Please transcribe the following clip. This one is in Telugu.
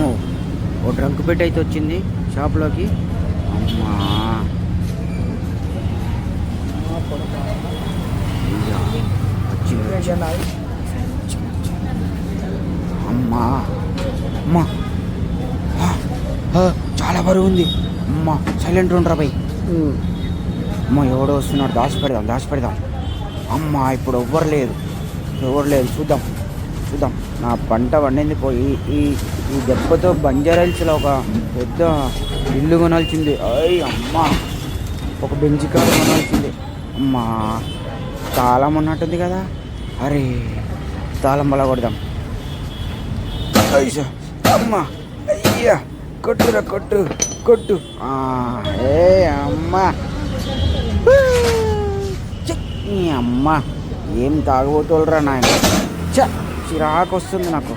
అమ్మో ఓ డ్రంక్ పెట్టి అయితే వచ్చింది షాప్లోకి అమ్మా. అమ్మా. అమ్మా. చాలా బరువు ఉంది. అమ్మా సైలెంట్ ఉండరా బై అమ్మ ఎవడో వస్తున్నాడు. దాచి పెడదాం దాచి పెడదాం. అమ్మ ఇప్పుడు ఎవ్వరు లేరు. ఎవరు లేరు? చూద్దాం. చూద్దాం. నా పంట పండింది పోయి ఈ ఈ ఈ దెబ్బతో బంజారాల్స్లో ఒక పెద్ద ఇల్లు కొనాల్సింది. అయ్ అమ్మ! ఒక బెంచి కారు కొనాల్సింది. అమ్మా! తాళం ఉన్నట్టుంది కదా? అరే! తాళం వల్ల కొడదాం. అయ్యో! అమ్మ! అయ్యా! కొట్టురా కొట్టు కొట్టు. ఆ, ఏ అమ్మ! నీ అమ్మ! ఏం తాగబోతులరా నాయన? చ చిరాకు వస్తుంది నాకు